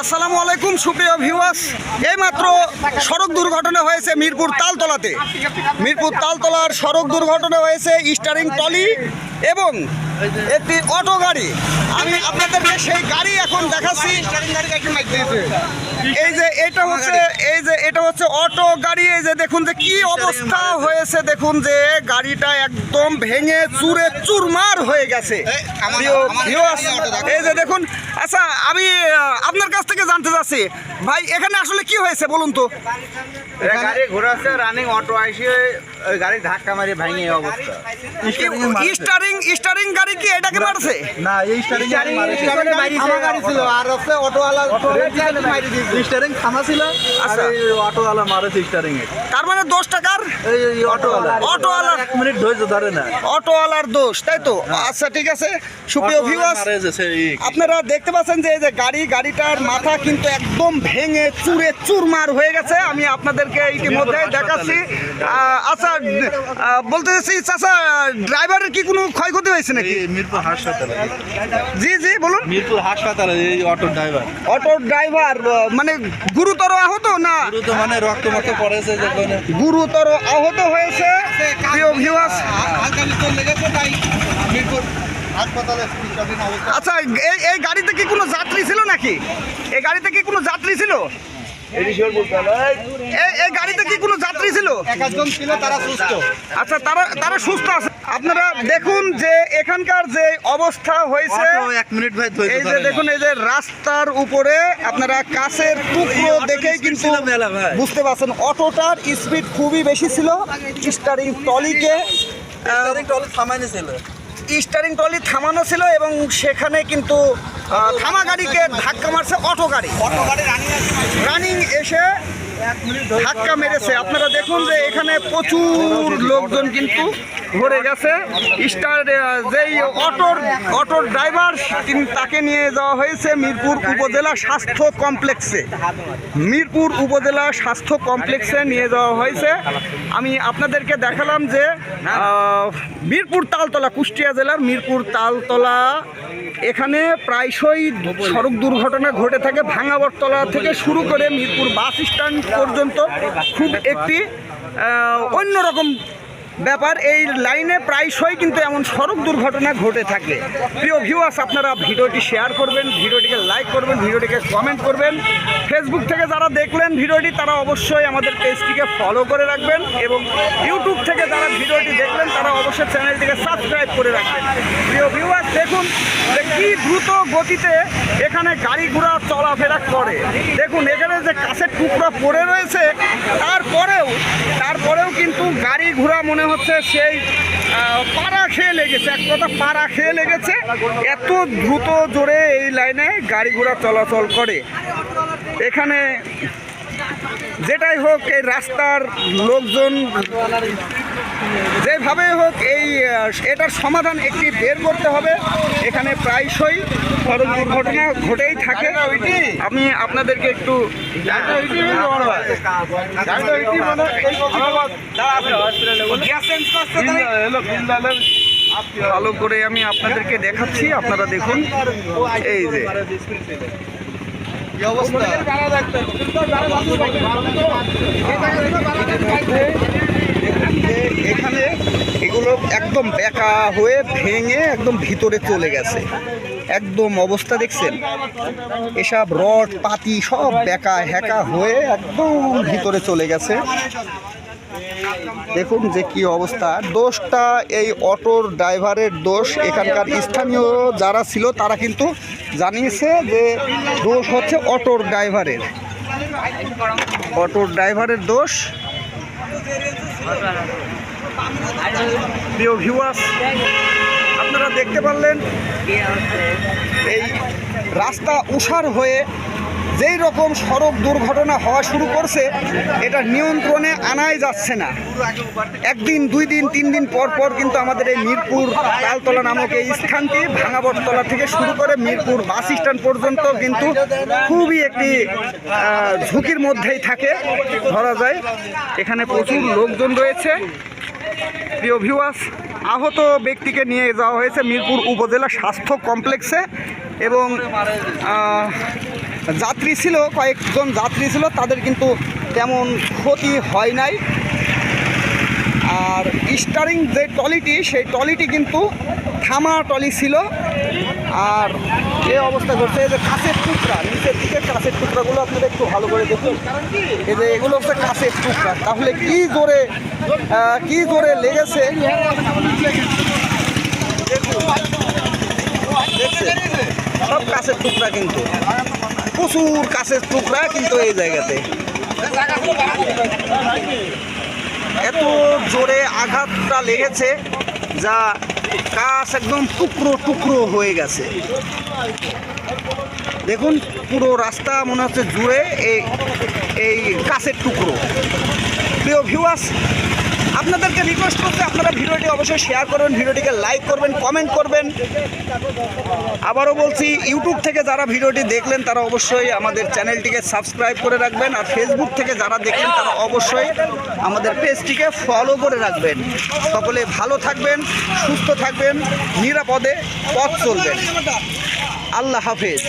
আসসালামু আলাইকুম, সুপ্রিয় ভিউয়ার্স এইমাত্র সড়ক দুর্ঘটনা হয়েছে মিরপুর তালতলাতে। মিরপুর তালতলার সড়ক দুর্ঘটনা হয়েছে স্টারিং টলি এবং একটি অটো গাড়ি। আমি আপনাদেরকে সেই গাড়ি এখন দেখাচ্ছি। এই যে এটা হচ্ছে এই যে এটা হচ্ছে অটো গাড়ি। এই যে দেখুন যে কি অবস্থা হয়েছে। দেখুন যে গাড়িটা একদম ভেঙে চুরে চুরমার হয়ে গেছে। এই যে দেখুন আচ্ছা আমি আপনার কাছ থেকে জানতে চাচ্ছি। ভাই এখানে আসলে কি হয়েছে বলুন তো? গাড়ি ঘোরাচ্ছে রানিং অটো আইসে ওই গাড়ি ধাক্কা মারি ভাঙে অবস্থা। স্টারিং স্টারিং গাড়ি কি এটাকে মারছে? না এই স্টারিং আমার গাড়ি ছিল। আর হচ্ছে অটোওয়ালা মারি দিয়েছে। স্টারিং থামা ছিল। আর আচ্ছা। এই অটোওয়ালা মারেছে স্টারিং এ। তার মানে এই এই অটোওয়ালা। অটোওয়ালা। এক মিনিট ধৈর্য ধরে না। অটোওয়ালার দোষ তাই তো? আচ্ছা ঠিক আছে। সুপ্রিয় ভিউয়ার্স আপনারা দেখতে পাচ্ছেন যে এই যে গাড়ি গাড়িটার মাথা কিন্তু একদম ভেঙে চুরে চুরমার হয়ে গেছে। আমি আপনাদেরকে ইতিমধ্যে দেখাচ্ছি। আচ্ছা বলতে চাচ্ছি চাচা ড্রাইভারের কি কোনো ক্ষয়ক্ষতি হয়েছে নাকি? মিরপুর হাসপাতালে। জি জি বলুন। মিরপুর হাসপাতালে এই অটো ড্রাইভার। অটো ড্রাইভার মানে গুরুতর আহত না? পুরো তো মানে রক্ত পড়েছে গুরুতর আহত হয়েছে। প্রিয় ভিউয়ার্স আচ্ছা এই এই গাড়িতে কি কোনো যাত্রী ছিল নাকি? এই গাড়িতে কি কোনো যাত্রী ছিল? এই এই গাড়িতে কি কোনো যাত্রী ছিল? একজন ছিল তারা সুস্থ। আচ্ছা তারা তারা সুস্থ আছে। আপনারা দেখুন যে এখানকার যে অবস্থা হয়েছে এক মিনিট ভাই এই যে দেখুন এই যে রাস্তার উপরে আপনারা কাছের টুকরো দেখেই কিন্তু। বুঝতে পারছেন অটোটার স্পিড খুবই বেশি ছিল। স্টারিং টলিকে টলি থামাইনি ছিল। স্টারিং টলি থামানো ছিল এবং সেখানে কিন্তু থামা গাড়িকে ধাক্কা মারছে অটো গাড়ি। অটো গাড়ি রানিং এসে ধাক্কা মেরেছে। আপনারা দেখুন যে এখানে প্রচুর লোকজন কিন্তু ভরে গেছে। স্টার যেই অটোর অটোর ড্রাইভার তাকে নিয়ে যাওয়া হয়েছে মিরপুর উপজেলা স্বাস্থ্য কমপ্লেক্সে। মিরপুর উপজেলা স্বাস্থ্য কমপ্লেক্সে নিয়ে যাওয়া হয়েছে। আমি আপনাদেরকে দেখালাম যে মিরপুর তালতলা, কুষ্টিয়া জেলার মিরপুর তালতলা, এখানে প্রায়শই সড়ক দুর্ঘটনা ঘটে থাকে। ভাঙাবরতলা থেকে শুরু করে মিরপুর বাস স্ট্যান্ড পর্যন্ত খুব একটি অন্যরকম ব্যাপার, এই লাইনে প্রায়শই কিন্তু এমন সড়ক দুর্ঘটনা ঘটে থাকে। প্রিয় ভিউয়ার্স আপনারা ভিডিওটি শেয়ার করবেন, ভিডিওটিকে লাইক করবেন, ভিডিওটিকে কমেন্ট করবেন। ফেসবুক থেকে যারা দেখলেন ভিডিওটি, তারা অবশ্যই আমাদের পেজটিকে ফলো করে রাখবেন এবং ইউটিউব থেকে যারা ভিডিওটি দেখলেন, তারা অবশ্যই চ্যানেলটিকে সাবস্ক্রাইব করে রাখবেন। প্রিয় ভিউয়ার্স দেখুন কি দ্রুত গতিতে এখানে গাড়ি ঘোড়া চলাফেরা করে। দেখুন, এখানে যে কাছের টুকরা পড়ে রয়েছে, তারপরেও তারপরেও কিন্তু গাড়ি ঘোড়া মনে হচ্ছে সেই পাড়া খেয়ে লেগেছে। এক কথা, পাড়া খেয়ে লেগেছে। এত দ্রুত জোরে এই লাইনে গাড়ি ঘোড়া চলাচল করে। এখানে যেটাই হোক, এই রাস্তার লোকজন যেভাবে হোক এই এটার সমাধান একটি বের করতে হবে। এখানে প্রায়শই সড়ক দুর্ঘটনা ঘটেই থাকে। আমি আপনাদেরকে একটু ভালো করে আমি আপনাদেরকে দেখাচ্ছি, আপনারা দেখুন। এই যে। এখানে এগুলো একদম বেঁকা হয়ে ভেঙে একদম ভিতরে চলে গেছে। একদম অবস্থা দেখছেন? এসব রড, পাতি সব বেঁকা, হ্যাকা হয়ে একদম ভিতরে চলে গেছে। দেখুন যে কি অবস্থা। দোষটা এই অটোর ড্রাইভারের দোষ। এখানকার স্থানীয় যারা ছিল, তারা কিন্তু জানিয়েছে যে দোষ হচ্ছে অটোর ড্রাইভারের। অটোর ড্রাইভারের দোষ। প্রিয় ভিউয়ার্স আপনারা দেখতে পারলেন এই রাস্তা উষার হয়ে যেই রকম সড়ক দুর্ঘটনা হওয়া শুরু করছে, এটা নিয়ন্ত্রণে আনাই যাচ্ছে না। একদিন, দুই দিন, তিন দিন পর পর কিন্তু আমাদের এই মিরপুর তালতলা নামক এই স্থানটি ভাঙাবরতলা থেকে শুরু করে মিরপুর বাস স্ট্যান্ড পর্যন্ত কিন্তু খুবই একটি ঝুঁকির মধ্যেই থাকে, ধরা যায়। এখানে প্রচুর লোকজন রয়েছে। প্রিয় ভিউয়ার্স আহত ব্যক্তিকে নিয়ে যাওয়া হয়েছে মিরপুর উপজেলা স্বাস্থ্য কমপ্লেক্সে এবং যাত্রী ছিল, কয়েকজন যাত্রী ছিল, তাদের কিন্তু তেমন ক্ষতি হয় নাই। আর স্টারিং যে টলিটি সেই টলিটি কিন্তু থামা টলি ছিল। আর এই অবস্থা করছে এই যে কাছের টুকরা, নিচের দিকে কাছের টুকরাগুলো আপনারা একটু ভালো করে দেখুন। এই যে এগুলো হচ্ছে কাছের টুকরা। তাহলে কি জোরে কি জোরে লেগেছে? সব কাছের টুকরা কিন্তু। প্রচুর কাছের টুকরা কিন্তু এই জায়গাতে। এত জোরে আঘাতটা লেগেছে যা কাছ একদম টুকরো টুকরো হয়ে গেছে। দেখুন, পুরো রাস্তা মনে হচ্ছে জুড়ে এই এই কাছের টুকরো। প্রিয় ভিউয়ার্স আপনাদেরকে রিকোয়েস্ট করতে আপনারা ভিডিওটি অবশ্যই শেয়ার করবেন, ভিডিওটিকে লাইক করবেন কমেন্ট করবেন। আবারও বলছি ইউটিউব থেকে যারা ভিডিওটি দেখলেন, তারা অবশ্যই আমাদের চ্যানেলটিকে সাবস্ক্রাইব করে রাখবেন, আর ফেসবুক থেকে যারা দেখলেন, তারা অবশ্যই আমাদের পেজটিকে ফলো করে রাখবেন। সকলে ভালো থাকবেন, সুস্থ থাকবেন, নিরাপদে পথ চলবেন। আল্লাহ হাফেজ।